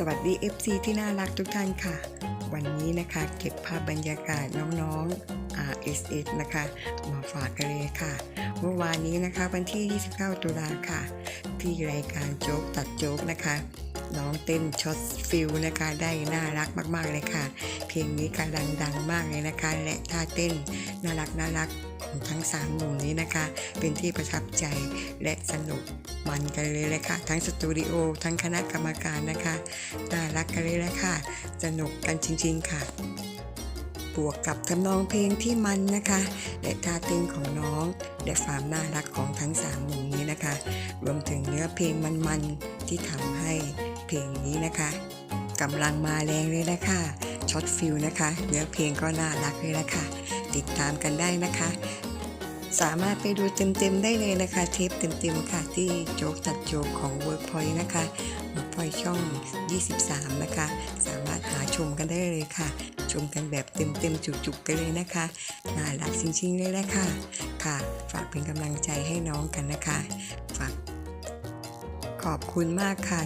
สวัสดี FC ที่น่ารักทุกท่านค่ะ วันนี้นะคะเก็บภาพบรรยากาศน้องๆ RSS นะคะ มาฝากกันเลยค่ะ เมื่อวานนี้นะคะวันที่ 29 ตุลาค่ะ ที่รายการโจ๊กตัดโจ๊กนะคะ น้องเต้นช็อตฟิลนะคะ ได้น่ารักมากๆเลยค่ะ ลงนี้กำลังดังมากเลยนะคะ และท่าเต้นน่ารักน่ารักของทั้งสามหนุ่มนี้นะคะ เป็นที่ประทับใจและสนุกมันกันเลยเลยค่ะ ทั้งสตูดิโอทั้งคณะกรรมการนะคะน่ารักกันเลยเลยค่ะ สนุกกันจริง ๆ ค่ะบวกกับทำนองเพลงที่มันนะคะ และท่าเต้นของน้องและความน่ารักของทั้งสามหนุ่มนี้นะคะ รวมถึงเนื้อเพลงมันๆที่ทำให้เพลงนี้นะคะกำลังมาแรงเลยนะคะ ช็อตฟิลนะคะ เนื้อเพลงก็น่ารักเลยนะคะ ติดตามกันได้นะคะ สามารถไปดูเต็มๆได้เลยนะคะ เทปเต็มๆค่ะ ที่โจ๊กจัดโจ๊กของ Workpoint นะคะ Workpoint ช่อง 23 นะคะ สามารถหาชมกันได้เลยค่ะ ชมกันแบบเต็มๆจุกๆกันเลยนะคะน่ารักจริงๆเลยแหละค่ะ ค่ะ ฝากเป็นกำลังใจให้น้องกันนะคะ ฝากขอบคุณมากค่ะ